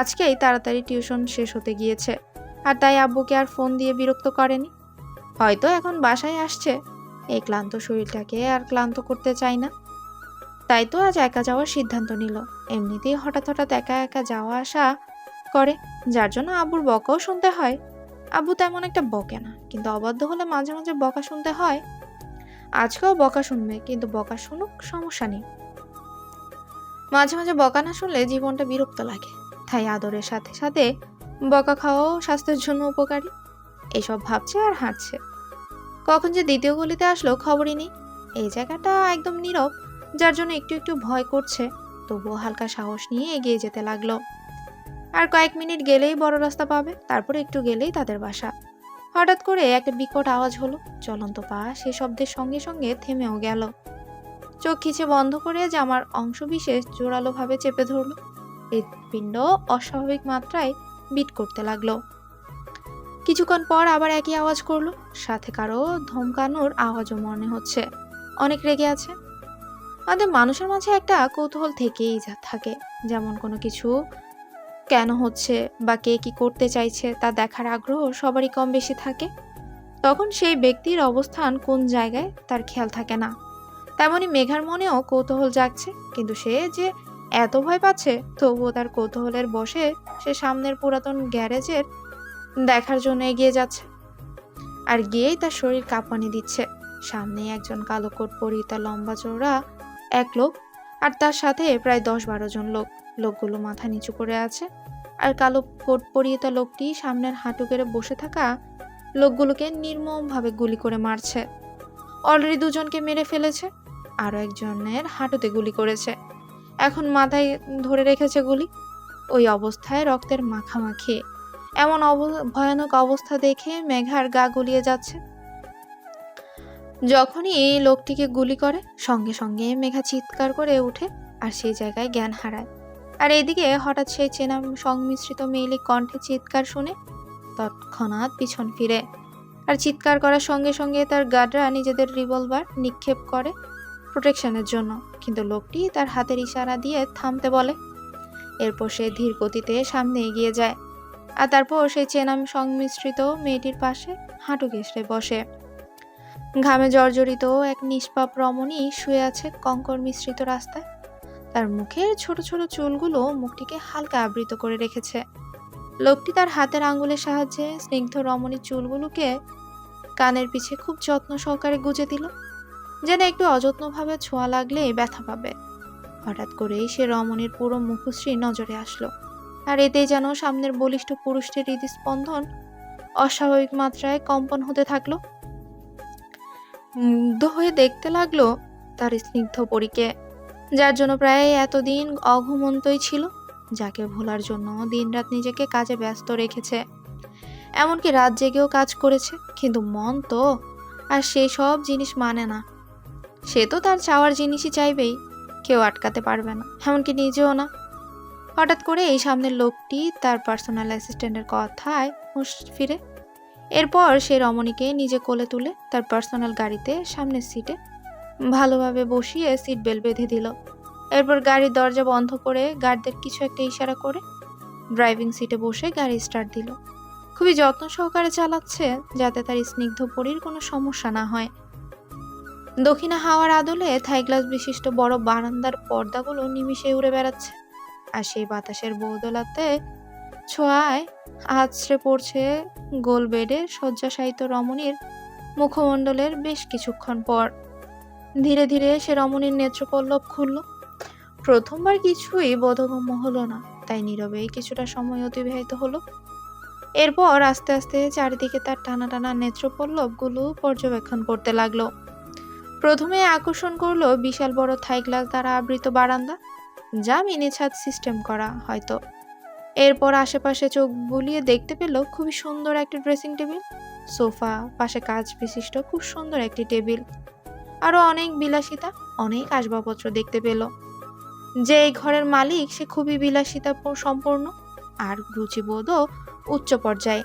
আজকেই তাড়াতাড়ি টিউশন শেষ হতে গিয়েছে। আর তাই আব্বুকে আর ফোন দিয়ে বিরক্ত করেনি। হয়তো এখন বাসায় আসছে। এই ক্লান্ত শরীরটাকে আর ক্লান্ত করতে চাই না। তাই তো আজ একা যাওয়ার সিদ্ধান্ত নিল। এমনিতেই হঠাৎ হঠাৎ একা একা যাওয়া আসা করে, যার জন্য আব্বুর বকাও শুনতে হয়। আব্বু তেমন একটা বকে না, কিন্তু অবাধ্য হলে মাঝে মাঝে বকা শুনতে হয়। আজকেও বকা শুনবে, কিন্তু বকা শুনুক সমস্যা নেই। মাঝে মাঝে বকা না শুনলে জীবনটা বিরক্ত লাগে। তাই আদরের সাথে সাথে বকা খাওয়াও স্বাস্থ্যের জন্য উপকারী। এসব ভাবছে আর হাঁটছে। কখন যে দ্বিতীয় গলিতে আসলো খবরই নেই। এই জায়গাটা একদম নীরব, যার জন্য একটু একটু ভয় করছে। তবুও হালকা সাহস নিয়ে এগিয়ে যেতে লাগল। আর কয়েক মিনিট গেলেই বড় রাস্তা পাবে, তারপরে একটু গেলেই তাদের বাসা। হঠাৎ করে একটা বিকট আওয়াজ হলো। চলন্ত পা সে শব্দের সঙ্গে সঙ্গে থেমেও গেল। চোখ খিচে বন্ধ করে জামার অংশবিশেষ জোরালোভাবে চেপে ধরল। হৃৎপিণ্ড অস্বাভাবিক মাত্রায় বিট করতে লাগল। কিছুক্ষণ পর আবার একই আওয়াজ করল, সাথে কারও ধমকানোর আওয়াজও মনে হচ্ছে। অনেক রেগে আছে। আমাদের মানুষের মাঝে একটা কৌতূহল থেকেই থাকে, যেমন কোনো কিছু কেন হচ্ছে বা কে কি করতে চাইছে তা দেখার আগ্রহ সবারই কম বেশি থাকে। তখন সেই ব্যক্তির অবস্থান কোন জায়গায় তার খেয়াল থাকে না। তেমনি মেঘার মনেও কৌতূহল জাগছে, কিন্তু সে যে এত ভয় পাচ্ছে? তবুও তার কৌতূহলের বসে সে সামনের পুরাতন গ্যারেজের দেখার জন্য এগিয়ে যাচ্ছে। আর গিয়েই তার শরীর কাঁপানি দিচ্ছে। সামনে একজন কালো কোট পরিহিতা লম্বা চওড়া এক লোক, আর তার সাথে প্রায় দশ বারো জন লোক। লোকগুলো মাথা নিচু করে আছে। আর কালো কোট পরিহিতা লোকটি সামনের হাঁটু কেড়ে বসে থাকা লোকগুলোকে নির্মমভাবে গুলি করে মারছে। অলরেডি দুজনকে মেরে ফেলেছে। আরও একজনের হাঁটুতে গুলি করেছে। এখন মাথায় ধরে রেখেছে গুলি। ওই অবস্থায় রক্তের মাখামাখি। এমন ভয়ানক অবস্থা দেখে মেঘার গা গুলিয়ে যাচ্ছে। যখনই এই লোকটিকে গুলি করে, সঙ্গে সঙ্গে মেঘা চিৎকার করে উঠে আর সেই জায়গায় জ্ঞান হারায়। আর এদিকে হঠাৎ সেই চেনা সংমিশ্রিত মেইলি কণ্ঠে চিৎকার শুনে তৎক্ষণাৎ পিছন ফিরে। আর চিৎকার করার সঙ্গে সঙ্গে তার গার্ডরা নিজেদের রিভলভার নিক্ষেপ করে প্রোটেকশনের জন্য। কিন্তু লোকটি তার হাতের ইশারা দিয়ে থামতে বলে। এরপর সে ধীর গতিতে সামনে এগিয়ে যায়। আর তারপর সেই চেনা সংমিশ্রিত মেয়েটির পাশে হাঁটু ঘেঁষড়ে বসে। ঘামে জর্জরিত এক নিষ্পাপ রমণী শুয়ে আছে কঙ্কর মিশ্রিত রাস্তায়। তার মুখের ছোট ছোট চুলগুলো মুখটিকে হালকা আবৃত করে রেখেছে। লোকটি তার হাতের আঙ্গুলের সাহায্যে স্নিগ্ধ রমণীর চুলগুলোকে কানের পিছে খুব যত্ন সহকারে গুজে দিল। যেন একটু অযত্নভাবে ছোঁয়া লাগলে ব্যথা পাবে। হঠাৎ করেই সে রমণীর পুরো মুখশ্রী নজরে আসলো, আর এতেই যেন সামনের বলিষ্ঠ পুরুষটির হৃদস্পন্দন অস্বাভাবিক মাত্রায় কম্পন হতে থাকল। মুগ্ধ হয়ে দেখতে লাগল তার স্নিগ্ধ পরীকে, যার জন্য প্রায় এতদিন অঘুমন্তই ছিল, যাকে ভোলার জন্য দিনরাত নিজেকে কাজে ব্যস্ত রেখেছে। এমনকি রাত জেগেও কাজ করেছে, কিন্তু মন তো আর সেই সব জিনিস মানে না। সে তো তার চাওয়ার জিনিসই চাইবেই, কেউ আটকাতে পারবে না, এমনকি নিজেও না। হঠাৎ করে এই সামনের লোকটি তার পার্সোনাল অ্যাসিস্ট্যান্টের কথায় হুঁশ ফিরে। এরপর সে রমণীকে নিজে কোলে তুলে তার পার্সোনাল গাড়িতে সামনের সিটে ভালোভাবে বসিয়ে সিট বেল্ট বেঁধে দিল। এরপর গাড়ির দরজা বন্ধ করে গার্ডদের কিছু একটা ইশারা করে ড্রাইভিং সিটে বসে গাড়ি স্টার্ট দিল। খুবই যত্ন সহকারে চালাচ্ছে যাতে তার স্নিগ্ধ পরীর কোনো সমস্যা না হয়। দক্ষিণা হাওয়ার আদলে থাই গ্লাস বিশিষ্ট বড় বারান্দার পর্দাগুলো নিমিষে উড়ে বেড়াচ্ছে। আর সেই বাতাসের বৌদলাতে ছোঁয়ায় আছড়ে পড়ছে গোল বেডে শয্যাশায়িত রমণীর মুখমণ্ডলের বেশ কিছুক্ষণ পর। ধীরে ধীরে সে রমণীর নেত্রপল্লব খুলল। প্রথমবার কিছুই বোধগম্য হলো না, তাই নীরবেই কিছুটা সময় অতিবাহিত হলো। এরপর আস্তে আস্তে চারিদিকে তার টানা টানা নেত্রপল্লবগুলো পর্যবেক্ষণ করতে লাগল। প্রথমে আকর্ষণ করল বিশাল বড় থাই গ্লাস দ্বারা আবৃত বারান্দা, যা মিনি ছাদ সিস্টেম করা হয়তো। এরপর আশেপাশে চোখ বুলিয়ে দেখতে পেল খুবই সুন্দর একটি ড্রেসিং টেবিল সোফা, পাশে কাজ বিশিষ্ট খুব সুন্দর একটি টেবিল আরও অনেক বিলাসিতা, অনেক আসবাবপত্র দেখতে পেল। যে এই ঘরের মালিক, সে খুবই বিলাসিতা সম্পূর্ণ আর রুচিবোধও উচ্চ পর্যায়ে।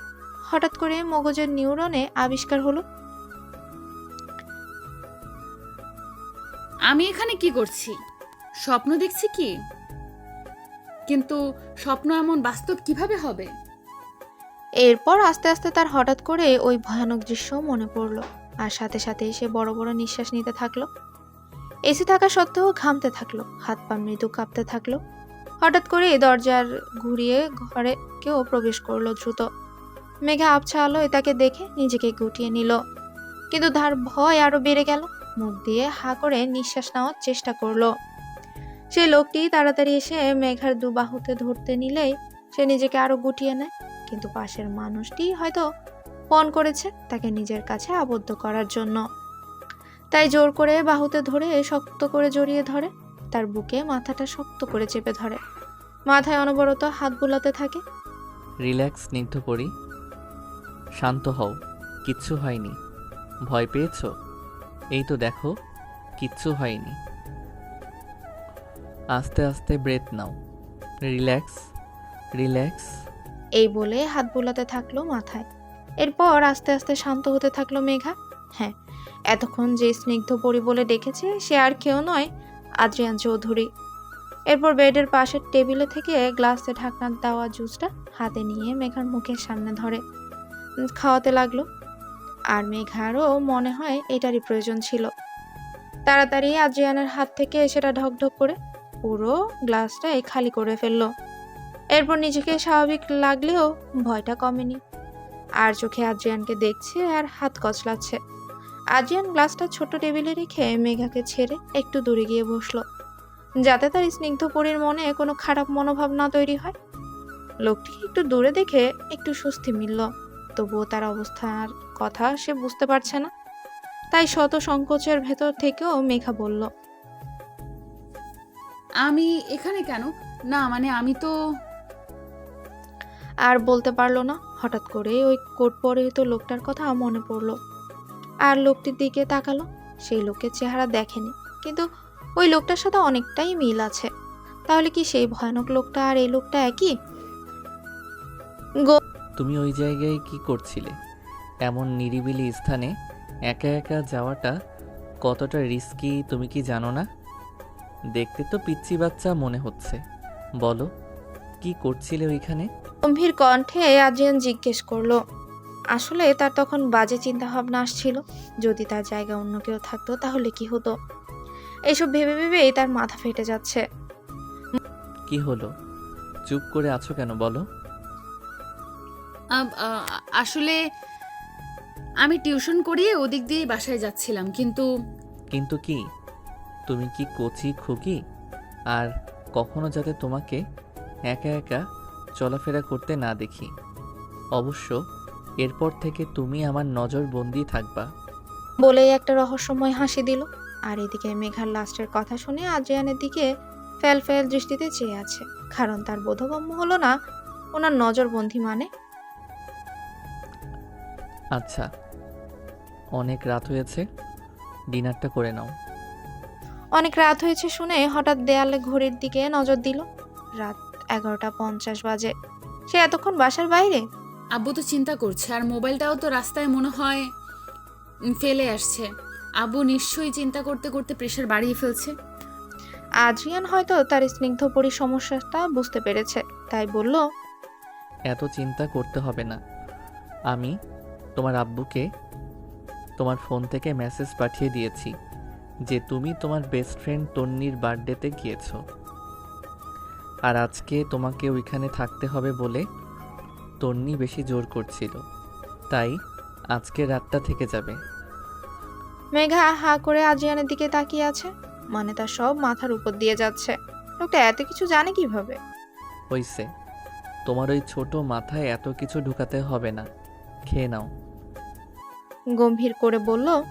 হঠাৎ করে মগজের নিউরনে আবিষ্কার হলো আমি এখানে কি করছি? স্বপ্ন দেখছি কি? কিন্তু স্বপ্ন এমন বাস্তব কীভাবে হবে? এরপর আস্তে আস্তে তার হঠাৎ করে ওই ভয়ানক দৃশ্য মনে পড়ল আর সাথে সাথে সে বড় বড় নিঃশ্বাস নিতে থাকল। এসি থাকা সত্ত্বেও ঘামতে থাকল, হাত পা মৃদু কাঁপতে থাকল। হঠাৎ করে দরজার ঘুরিয়ে ঘরে কেউ প্রবেশ করল দ্রুত। মেঘা আবছা আলোয় তাকে দেখে নিজেকে গুটিয়ে নিল। কিন্তু তার ভয় আরও বেড়ে গেল। মুখ দিয়ে হা করে নিঃশ্বাস নেওয়ার চেষ্টা করল। সে লোকটি তাড়াতাড়ি এসে মেঘার দু বাহুতে ধরতে নিলেই সে নিজেকে আরও গুটিয়ে নেয়, কিন্তু পাশের মানুষটি হয়তো ফোন করেছে তাকে নিজের কাছে আবদ্ধ করার জন্য। তাই জোর করে বাহুতে ধরে শক্ত করে জড়িয়ে ধরে, তার বুকে মাথাটা শক্ত করে চেপে ধরে। মাথায় অনবরত হাত বুলাতে থাকে। রিল্যাক্স, স্নিগ্ধ করি শান্ত হও, কিচ্ছু হয়নি। ভয় পেয়েছ? এই তো দেখো, কিচ্ছু হয়নি। আস্তে আস্তে ব্রেথ নাও। রিল্যাক্স রিল্যাক্স এই বলে হাত বোলাতে থাকল মাথায়। এরপর আস্তে আস্তে শান্ত হতে থাকল মেঘা। হ্যাঁ এতক্ষণ যে স্নিগ্ধ পরি বলে ডেকেছে, সে আর কেউ নয়, আদ্রিয়ান চৌধুরী। এরপর বেডের পাশের টেবিলে থেকে গ্লাসে ঢাকনা দেওয়া জুসটা হাতে নিয়ে মেঘার মুখের সামনে ধরে। খাওয়াতে লাগল। আর মেঘারও মনে হয় এটারই প্রয়োজন ছিল। তাড়াতাড়ি আদ্রিয়ানের হাত থেকে সেটা ঢকঢক করে পুরো গ্লাসটাই খালি করে ফেলল। এরপর নিজেকে স্বাভাবিক লাগলেও ভয়টা কমেনি। আর চোখে আদ্রিয়ানকে দেখছে আর হাত কচলাচ্ছে। আদ্রিয়ান গ্লাসটা ছোট টেবিলে রেখে মেঘাকে ছেড়ে একটু দূরে গিয়ে বসল। যাতে তার স্নিগ্ধ পরীর মনে কোনো খারাপ মনোভাব না তৈরি হয়। লোকটিকে একটু দূরে দেখে একটু স্বস্তি মিলল। তবুও তার অবস্থার কথা সে বুঝতে পারছে না। তাই শত সংকোচের ভেতর থেকেও মেঘা বলল আমি এখানে কেন? না মানে আমি তো আর বলতে পারল না। হঠাৎ করে ওই কোট পরিহিত লোকটার কথা মনে পড়ল। আর লোকটির দিকে তাকালো। সেই লোকের চেহারা দেখেনি কিন্তু ওই লোকটার সাথে অনেকটাই মিল আছে। তাহলে কি সেই ভয়ানক লোকটা আর এই লোকটা একই? গো- তুমি ওই জায়গায় কি করছিলে? এমন নিরিবিলি স্থানে একা একা যাওয়াটা কতটা রিস্কি তুমি কি জানো না? দেখতে তো পিচ্ছি বাচ্চা মনে হচ্ছে। বলো কি করছিলে ওইখানে? গম্ভীর কণ্ঠে আদ্রিয়ান জিজ্ঞেস করল আসলে তার তখন বাজে চিন্তা ভাবনা আসছিল। যদি তার জায়গা অন্য কেউ থাকতো তাহলে কি হতো? এইসব ভেবে ভেবেই তার মাথা ফেটে যাচ্ছে। কি হলো? চুপ করে আছো কেন বলো? আসলে আমি টিউশন করিয়ে ওদিক দিয়েই বাসায় যাচ্ছিলাম কিন্তু কিন্তু কি? তুমি কি কচি খুকি? আর কখনো যাতে তোমাকে একা একা চলাফেরা করতে না দেখি। অবশ্য এরপর থেকে তুমি আমার নজরবন্দি থাকবা। বলেই একটা রহস্যময় হাসি দিল আর এদিকে মেঘার লাস্টের কথা শুনে আদ্রিয়ানের দিকে ফেল ফেল দৃষ্টিতে চেয়ে আছে কারণ তার বোধগম্য হলো না ওনার নজরবন্দি মানে আচ্ছা অনেক রাত হয়েছে ডিনারটা করে নাও। অনেক রাত হয়েছে শুনে হঠাৎ দেয়ালে ঘড়ির দিকে নজর দিল। রাত এগারোটা পঞ্চাশ বাজে। সে এতক্ষণ বাসার বাইরে? আব্বু তো চিন্তা করছে আর মোবাইলটাও তো রাস্তায় মনে হয় ফেলে আসছে। আব্বু নিশ্চয়ই চিন্তা করতে করতে প্রেশার বাড়িয়ে ফেলছে। আদ্রিয়ান হয়তো তার স্নিগ্ধ পরি সমস্যাটা বুঝতে পেরেছে তাই বলল এত চিন্তা করতে হবে না। আমি তোমার আব্বুকে তোমার ফোন থেকে মেসেজ পাঠিয়ে দিয়েছি যে তুমি তোমার বেস্ট ফ্রেন্ড তন্নির বার্থডেতে গিয়েছো। আর আজকে তোমাকে ওইখানে থাকতে হবে বলে তন্নি বেশি জোর করছিল। তাই আজকে রাতটা থেকে যাবে। মেঘা হা করে আজিয়ানের দিকে তাকিয়ে আছে মানে তার সব মাথার উপর দিয়ে যাচ্ছে। লোকটা এত কিছু জানে কীভাবে? হইছে তোমার ওই ছোট মাথায় এত কিছু ঢুকাতে হবে না। খেয়ে নাও। গম্ভীর করে বলল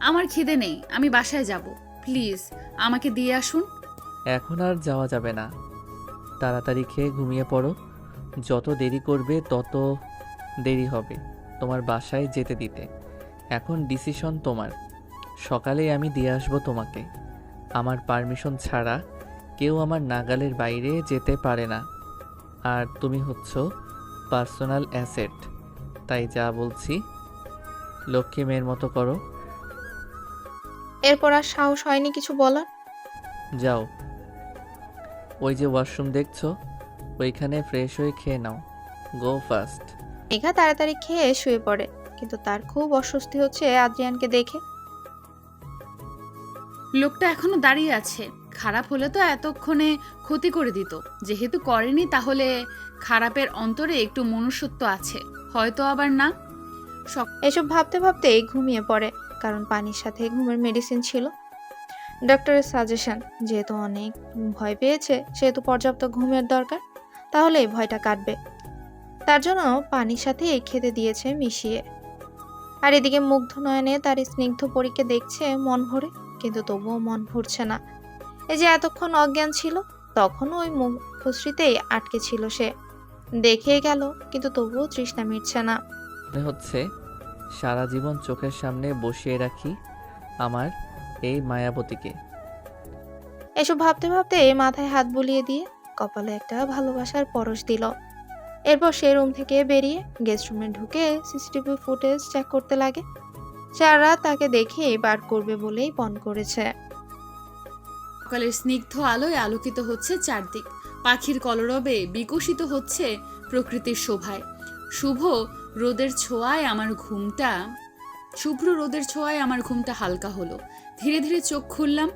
আমার খিদে নেই আমি বাসায় যাব। প্লিজ আমাকে দিয়ে আসুন। এখন আর যাওয়া যাবে না। তাড়াতাড়ি খেয়ে ঘুমিয়ে পড়ো। যত দেরি করবে তত দেরি হবে তোমার বাসায় যেতে দিতে। এখন ডিসিশন তোমার। সকালেই আমি দিয়ে আসব তোমাকে। আমার পারমিশন ছাড়া কেউ আমার নাগালের বাইরে যেতে পারে না। আর তুমি হচ্ছ পার্সোনাল অ্যাসেট। তাই যা বলছি লক্ষ্মী মেয়ের মতো করো। এরপর আর সাহস হয়নি কিছু বলার? যাও। ওই যে ওয়াশরুম দেখছ? ওইখানে ফ্রেশ হয়ে খেয়ে নাও। গো ফাস্ট মেঘা তাড়াতাড়ি খেয়ে শুয়ে পড়ে কিন্তু তার খুব অস্বস্তি হচ্ছে আদ্রিয়ানকে দেখে। লোকটা এখনও দাঁড়িয়ে আছে। খারাপ হলে তো এতক্ষণে ক্ষতি করে দিত। যেহেতু করেনি তাহলে খারাপের অন্তরে একটু মনুষ্যত্ব আছে। হয়তো আবার না। এসব ভাবতে ভাবতেই ঘুমিয়ে পড়ে, কারণ পানির সাথে ঘুমের মেডিসিন ছিল। ডক্টরের সাজেশন যেহেতু অনেক ভয় পেয়েছে, সেহেতু পর্যাপ্ত ঘুমের দরকার, তাহলে এই ভয়টা কাটবে। তার জন্য পানির সাথে এই খেতে দিয়েছে মিশিয়ে। আর এদিকে মুগ্ধ নয়নে তার স্নিগ্ধ পরীকে দেখছে মন ভরে, কিন্তু তবুও মন ভরছে না। এই যে এতক্ষণ অজ্ঞান ছিল, তখনও ওই মুখশ্রীতেই আটকে ছিল সে। দেখে গেল, কিন্তু তবুও তৃষ্ণা মিটছে না। মনে হচ্ছে সারা জীবন চোখের সামনে বসিয়ে রাখি আমার এই মায়াবতীকে। এসব ভাবতে ভাবতে মাথায় হাত বুলিয়ে দিয়ে কপালে একটা ভালোবাসার পরশ দিল। এরপর সে রুম থেকে বেরিয়ে গেস্ট রুমে ঢুকে সিসিটিভি ফুটেজ চেক করতে লাগে। সারা তাকে দেখে বার করবে বলেই পণ করেছে। সকালের স্নিগ্ধ আলোয় আলোকিত হচ্ছে চারদিক। পাখির কলরবে বিকশিত হচ্ছে প্রকৃতির শোভায়। শুভ রোদের ছোঁয়ায় আমার ঘুমটা, শুভ্র রোদের ছোঁয়ায় আমার ঘুমটা হালকা হলো। ধীরে ধীরে চোখ খুললাম,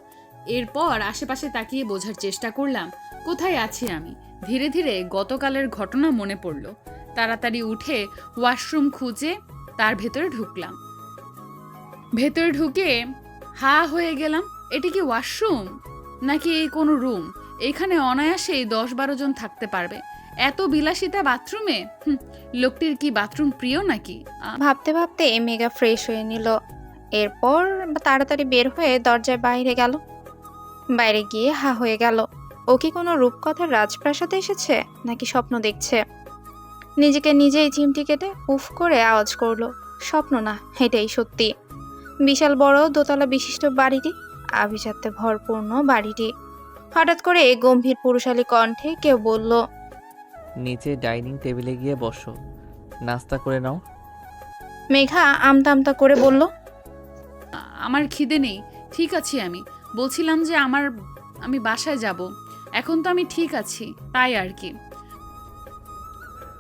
এরপর আশেপাশে তাকিয়ে বোঝার চেষ্টা করলাম, কোথায় আছি আমি? ধীরে ধীরে গতকালের ঘটনা মনে পড়ল। তাড়াতাড়ি উঠে ওয়াশরুম খুঁজে তার ভেতরে ঢুকলাম। ভেতরে ঢুকে হা হয়ে গেলাম, এটি কি ওয়াশরুম? নাকি এই কোনো রুম? এখানে অনায়াসেই দশ বারো জন থাকতে পারবে। এত বিলাসিতা বাথরুমে? হুম, লোকটির কি বাথরুম প্রিয় নাকি? ভাবতে ভাবতে মেগা ফ্রেশ হয়ে নিল। এরপর তাড়াতাড়ি বের হয়ে দরজায় বাইরে গেল। বাইরে গিয়ে হা হয়ে গেল। ও কি কোনো রূপকথার রাজপ্রাসাদে এসেছে নাকি স্বপ্ন দেখছে? নিজেকে নিজেই চিমটি কেটে উফ করে আওয়াজ করল স্বপ্ন না এটাই সত্যি। বিশাল বড় দোতলা বিশিষ্ট বাড়িটি আভিজাত্যে ভরপূর্ণ বাড়িটি। হঠাৎ করে গম্ভীর পুরুষালী কণ্ঠে কেউ বলল নিচে ডাইনিং টেবিলে গিয়ে বসো। নাস্তা করে নাও। মেঘা আমতা আমতা করে বলল আমার খিদে নেই ঠিক আছি আমি। বলছিলাম যে আমার আমি বাসায় যাব। এখন তো আমি ঠিক আছি তাই আর কি।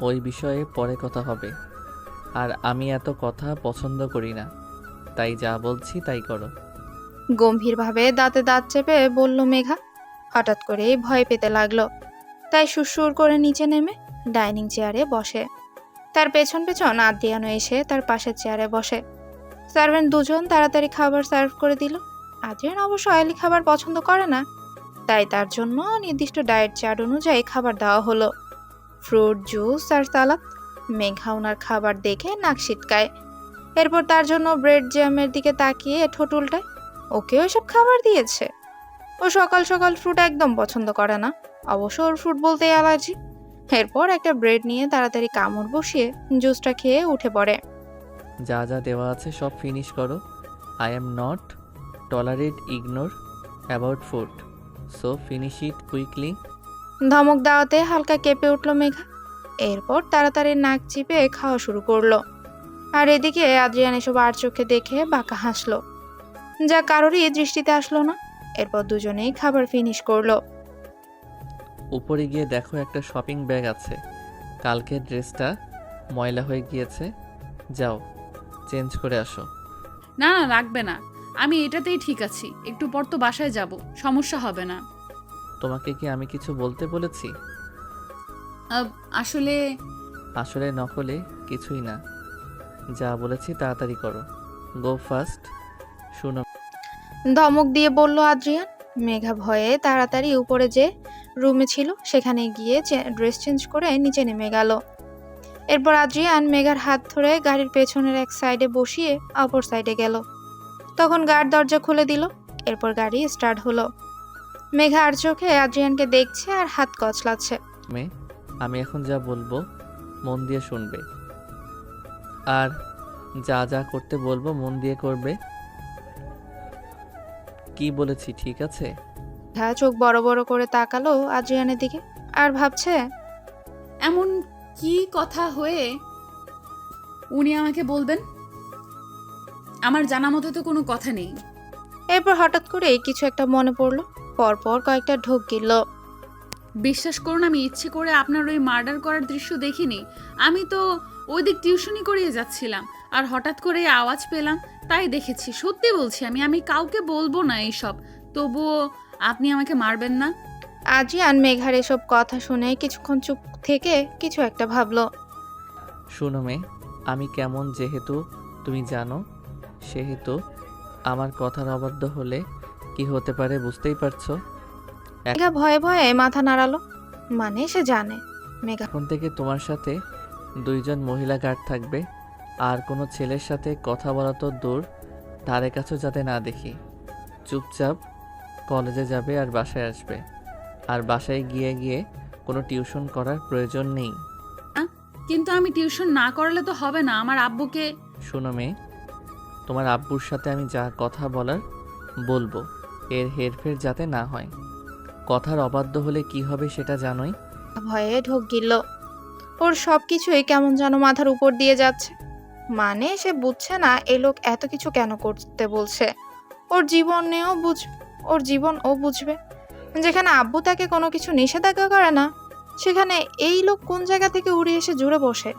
ওই বিষয়ে পরে কথা হবে। আর আমি এত কথা পছন্দ করি না। তাই যা বলছি তাই করো। গম্ভীরভাবে দাঁতে দাঁত চেপে বলল মেঘা। হঠাৎ করেই ভয় পেতে লাগল। তাই সুরসুর করে নিচে নেমে ডাইনিং চেয়ারে বসে। তার পেছন পেছন আদ্রিয়ানো এসে তার পাশের চেয়ারে বসে। সার্ভেন্ট দুজন তাড়াতাড়ি খাবার সার্ভ করে দিল। আদ্রিয়ান অবশ্য অয়েলি খাবার পছন্দ করে না। তাই তার জন্য নির্দিষ্ট ডায়েট চার্ট অনুযায়ী খাবার দেওয়া হলো। ফ্রুট, জুস আর সালাদ। মেঘা ওনার খাবার দেখে নাক সিটকায়। এরপর তার জন্য ব্রেড জ্যামের দিকে তাকিয়ে ঠোঁট উল্টায়। ওকেও এসব খাবার দিয়েছে। ও সকাল সকাল ফ্রুট একদম পছন্দ করে না। অবশ্য ওর ফ্রুট বলতে অ্যালার্জি এরপর একটা ব্রেড নিয়ে তাড়াতাড়ি কামড় বসিয়ে জুসটা খেয়ে উঠে পড়ে। যা যা দেওয়া আছে সব ফিনিশ করো। I am not tolerate ignore about food so finish it quickly ধমক দেওয়াতে হালকা কেঁপে উঠল মেঘা। এরপর তাড়াতাড়ি নাক চিপে খাওয়া শুরু করল। আর এদিকে আদ্রিয়ান এসব আর চোখে দেখে বাঁকা হাসলো। যা কারোরই দৃষ্টিতে আসলো না। এরপর দুজনেই খাবার ফিনিশ করল। উপরে গিয়ে দেখো একটা শপিং ব্যাগ আছে। কালকের ড্রেসটা ময়লা হয়ে গিয়েছে। যাও চেঞ্জ করে আসো। না না লাগবে না। আমি এটাতেই ঠিক আছি। একটু পর তো বাসায় যাব সমস্যা হবে না। তোমাকে কি আমি কিছু বলতে বলেছি? আহ, আসলে আসলে নকলে কিছুই না। যা বলেছি তাড়াতাড়ি করো। গো ফার্স্ট শুনো। ধমক দিয়ে বলল আদ্রিয়ান। মেঘা ভয়ে তাড়াতাড়ি উপরে যে রুমে ছিল, সেখানে গিয়ে ড্রেস চেঞ্জ করে নিচে নেমে গেল। এরপর আদ্রিয়ান মেঘার হাত ধরে গাড়ির পেছনের এক সাইডে বসিয়ে অপর সাইডে গেল। তখন গাড় দরজা খুলে দিল, এরপর গাড়ি স্টার্ট হলো। মেঘা আর চোখে আদ্রিয়ানকে দেখছে আর হাত কচলাচ্ছে। আমি এখন যা বলব, মন দিয়ে শুনবে। আর যা যা করতে বলব, মন দিয়ে করবে। কি বলেছি, ঠিক আছে? মেঘা চোখ বড় বড় করে তাকালো আদ্রিয়ানের দিকে। আর ভাবছে, এমন কি কথা হয়ে উনি আমাকে বলবেন? আমার জানা মতো তো কোনো কথা নেই। এরপর হঠাৎ করেই কিছু একটা মনে পড়ল। পরপর কয়েকটা ঢোক গিলল। বিশ্বাস করুন, আমি ইচ্ছে করে আপনার ওই মার্ডার করার দৃশ্য দেখিনি। আমি তো ওই দিক টিউশনই করিয়ে যাচ্ছিলাম। আর হঠাৎ করে আওয়াজ পেলাম তাই দেখেছি। সত্যি বলছি আমি আমি কাউকে বলব না এইসব। তবুও আপনি আমাকে মারবেন না। আদ্রিয়ান মেঘার এসব কথা শুনে কিছুক্ষণ চুপ থেকে কিছু একটা ভাবলো। শুনো মে আমি কেমন যেহেতু তুমি জানো সেহেতু আমার কথার অবাধ্য হলে কি হতে পারে বুঝতেই পারছ? মেঘা ভয়ে ভয়ে মাথা নাড়ালো। মানে সে জানে। মেঘা এখন থেকে তোমার সাথে দুইজন মহিলা গার্ড থাকবে আর কোনো ছেলের সাথে কথা বলা তো দূর ধারে কাছেও যাতে না দেখি। চুপচাপ কলেজে যাবে আর বাসায় আসবে। আর বাসায় গিয়ে গিয়ে কোনো টিউশন করার প্রয়োজন নেই। কিন্তু আমি টিউশন না করালে তো হবে না আমার আব্বুকে। শোনো মেয়ে তোমার আব্বুর সাথে আমি যা কথা বলার বলব এর হেরফের যাতে না হয়। কথার অবাধ্য হলে কি হবে সেটা জানোই। ভয়ে ঢোক গিলল। ওর সব কিছুই কেমন যেন মাথার উপর দিয়ে যাচ্ছে। মানে সে বুঝছে না এ লোক এত কিছু কেন করতে বলছে। ওর জীবনেও বুঝ ওর জীবন ও বুঝবে। যেখানে আব্বু তাকে কোনো কিছু নিষেধাজ্ঞা করে না সেখানে এই লোক কোন জায়গা থেকে উড়ে এসে জুড়ে বসে?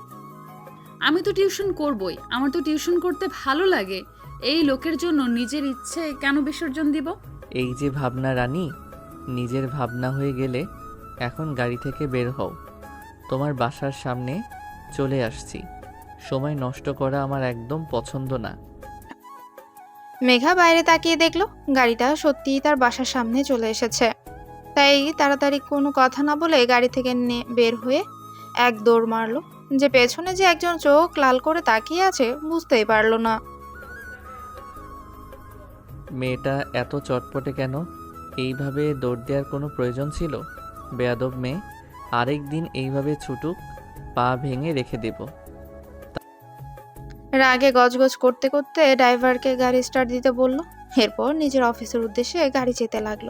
আমি তো টিউশন করবই আমার তো টিউশন করতে ভালো লাগে। এই লোকের জন্য নিজের ইচ্ছে কেন বিসর্জন দিব? এই যে ভাবনা রানী নিজের ভাবনা হয়ে গেলে এখন গাড়ি থেকে বের হও। তোমার বাসার সামনে চলে আসছি। সময় নষ্ট করা আমার একদম পছন্দ না। মেঘা বাইরে তাকিয়ে দেখল গাড়িটা সত্যিই তার বাসার সামনে চলে এসেছে। তাই তাড়াতাড়ি কোনো কথা না বলে গাড়ি থেকে নে- বের হয়ে এক দৌড় মারলো যে পেছনে যে একজন চোখ লাল করে তাকিয়ে আছে বুঝতেই পারল না। মেয়েটা এত চটপটে কেন? এইভাবে দৌড় দেওয়ার কোনো প্রয়োজন ছিল? বেয়াদব মেয়ে। আরেক দিন এইভাবে ছুটুক পা ভেঙে রেখে দেব। রাগে গজগজ করতে করতে ড্রাইভারকে গাড়ি স্টার্ট দিতে বলল। এরপর নিজের অফিসের উদ্দেশ্যে গাড়ি যেতে লাগল।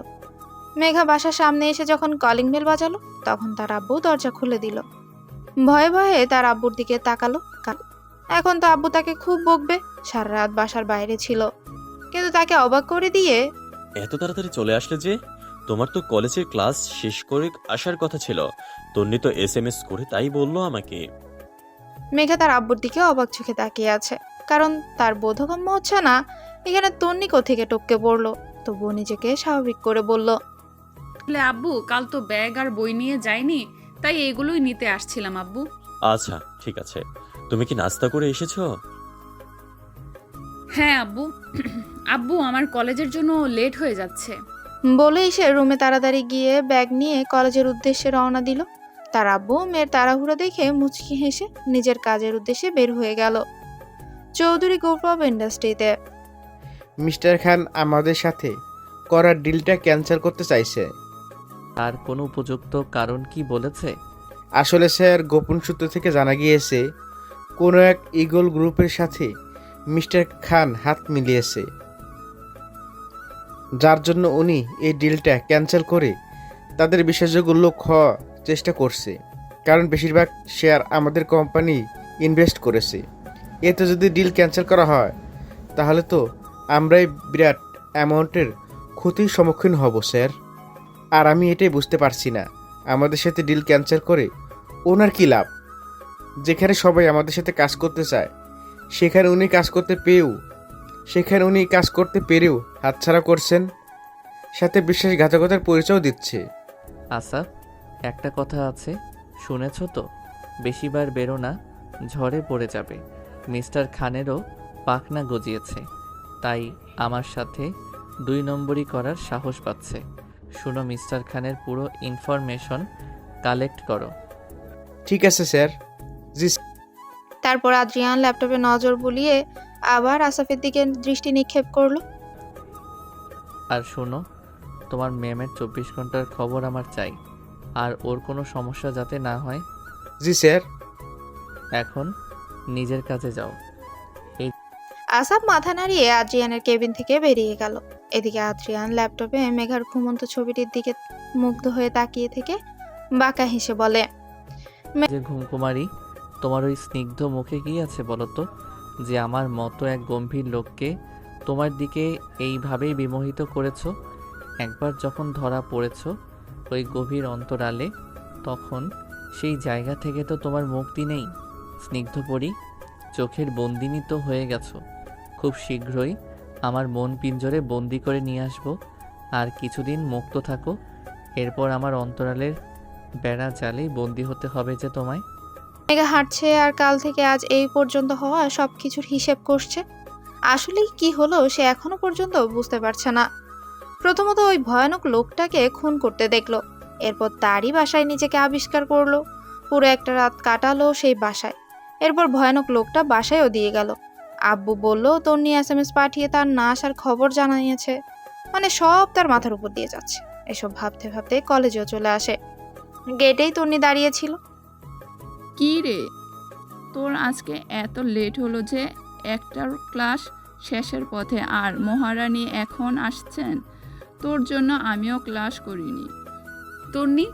মেঘা বাসার সামনে এসে যখন কলিং বেল বাজালো তখন তার আব্বু দরজা খুলে দিল। ভয়ে ভয়ে তার আব্বুর দিকে তাকালো। এখন তো আব্বু তাকে খুব বকবে সারা রাত বাসার বাইরে ছিল। কিন্তু তাকে অবাক করে দিয়ে এত তাড়াতাড়ি চলে আসলে যে? তোমার তো কলেজের ক্লাস শেষ করে আসার কথা ছিল। তন্নি তো এস এম এস করে তাই বলল আমাকে। মেঘা তার আব্বুর দিকে অবাক চোখে তাকিয়ে আছে কারণ তার বোধগম্য হচ্ছে না এখানে তন্নি থেকে টপকে পড়ল। তবুও নিজেকে স্বাভাবিক করে বলল বলে আব্বু কাল তো ব্যাগ আর বই নিয়ে যাইনি তাই এগুলোই নিতে আসছিলাম আব্বু। আচ্ছা ঠিক আছে। তুমি কি নাস্তা করে এসেছ? হ্যাঁ আব্বু। আব্বু আমার কলেজের জন্য লেট হয়ে যাচ্ছে। বলেই সে রুমে তাড়াতাড়ি গিয়ে ব্যাগ নিয়ে কলেজের উদ্দেশ্যে রওনা দিল। তার আব্বু মেয়ের তাড়াহুড়ো দেখে মুচকি হেসে নিজের কাজের উদ্দেশ্যে বের হয়ে গেল। চৌধুরী গ্রুপ অফ ইন্ডাস্ট্রিতে। মিস্টার খান আমাদের সাথে করার ডিলটা ক্যান্সেল করতে চাইছে। আর কোনো উপযুক্ত কারণ কি বলেছে? আসলে স্যার গোপন সূত্র থেকে জানা গিয়েছে কোনো এক ইগল গ্রুপের সাথে মিস্টার খান হাত মিলিয়েছে। যার জন্য উনি এই ডিলটা ক্যান্সেল করে তাদের বিশ্বাসযোগ্য লোক হওয়া চেষ্টা করছে। কারণ বেশিরভাগ শেয়ার আমাদের কোম্পানি ইনভেস্ট করেছে। এতে যদি ডিল ক্যান্সেল করা হয়, তাহলে তো আমরাই বিরাট অ্যামাউন্টের ক্ষতির সম্মুখীন হব, স্যার। আর আমি এটাই বুঝতে পারছি না, আমাদের সাথে ডিল ক্যান্সেল করে ওনার কি লাভ? যেখানে সবাই আমাদের সাথে কাজ করতে চায়, সেখানে উনি কাজ করতে পেয়েও, সেখানে উনি কাজ করতে পেরেও হাতছাড়া করছেন সাথে বিশ্বাসঘাতকতার পরিচয় দিচ্ছে। আসাফ একটা কথা আছে শুনেছ তো? বেশিবার বেরো না ঝড়ে পড়ে যাবে। মিস্টার খানেরও পাখনা গজিয়েছে তাই আমার সাথে দুই নম্বরই করার সাহস পাচ্ছে। শুনো মিস্টার খানের পুরো ইনফরমেশন কালেক্ট করো। ঠিক আছে স্যার। জি তারপর আদ্রিয়ান ল্যাপটপে নজর বুলিয়ে আবার আসাফের দিকে দৃষ্টি নিক্ষেপ করল। আর শোনো তোমার ম্যামের চব্বিশ ঘণ্টার খবর আমার চাই আর ওর কোনো সমস্যা যাতে না হয়। জি স্যার। এখন নিজের কাজে যাও। আসাফ মাথা নাড়িয়ে আদ্রিয়ানের কেবিন থেকে বেরিয়ে গেল। এদিকে আদ্রিয়ান ল্যাপটপে মেঘার ঘুমন্ত ছবিটির দিকে মুগ্ধ হয়ে তাকিয়ে থেকে বাঁকা হেসে বলে যে ঘুমকুমারী তোমার ওই স্নিগ্ধ মুখে কি আছে বলো তো যে আমার মতো এক গম্ভীর লোককে তোমার দিকে এইভাবেই বিমোহিত করেছ? একবার যখন ধরা পড়েছো ওই গভীর অন্তরালে, তখন সেই জায়গা থেকে তো তোমার মুক্তি নেই। স্নিগ্ধ পরি, চোখের বন্দিনী তো হয়ে গেছো। খুব শীঘ্রই আমার মন পিঞ্জরে বন্দি করে নিয়ে আসব। আর কিছুদিন মুক্ত থাকো। এরপর আমার অন্তরালের বেড়া জালেই বন্দি হতে হবে যে তোমায়। হাঁটছে আর কাল থেকে আজ এই পর্যন্ত হওয়া সব কিছুর হিসেব করছে। আসলেই কি হলো সে এখনও পর্যন্ত বুঝতে পারছে না। প্রথমত ওই ভয়ানক লোকটাকে খুন করতে দেখল, এরপর তারই বাসায় নিজেকে আবিষ্কার করল, পুরো একটা রাত কাটালো সেই বাসায়। এরপর ভয়ানক লোকটা বাসায়ও দিয়ে গেল। আব্বু বলল তন্নি এস এম এস পাঠিয়ে তার না আসার খবর জানিয়েছে। মানে সব তার মাথার উপর দিয়ে যাচ্ছে। এসব ভাবতে ভাবতে কলেজেও চলে আসে। গেটেই তন্নি দাঁড়িয়েছিল কি রে? তোর আজকে এত লেট হলো যে একটার ক্লাস শেষের পথে আর মহারানী এখন আসছেন। তোর জন্য আমিও ক্লাস করিনি। তন্নি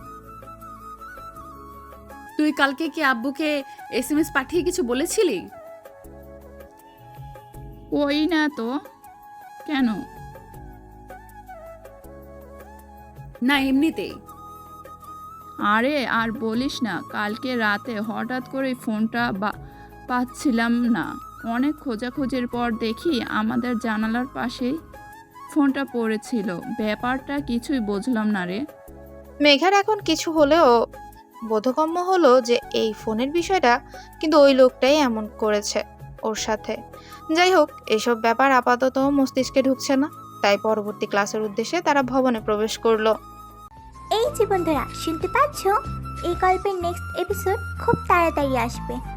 তুই কালকে কি আব্বুকে এসএমএস পাঠিয়ে কিছু বলেছিলি? ওই না তো। কেন? না এমনিতেই আরে আর বলিস না কালকে রাতে হঠাৎ করে ফোনটা পাচ্ছিলাম না। অনেক খোঁজাখুঁজির পর দেখি আমাদের জানালার পাশেই ফোনটা পড়েছিল। ব্যাপারটা কিছুই বুঝলাম না রে। মেঘার এখন কিছু হলেও বোধগম্য হলো যে এই ফোনের বিষয়টা কিন্তু ওই লোকটাই এমন করেছে ওর সাথে। যাই হোক এসব ব্যাপার আপাতত মস্তিষ্কে ঢুকছে না তাই পরবর্তী ক্লাসের উদ্দেশ্যে তারা ভবনে প্রবেশ করল। এই যে বন্ধুরা শুনতে পাচ্ছ? এই গল্পের নেক্সট এপিসোড খুব তাড়াতাড়ি আসবে।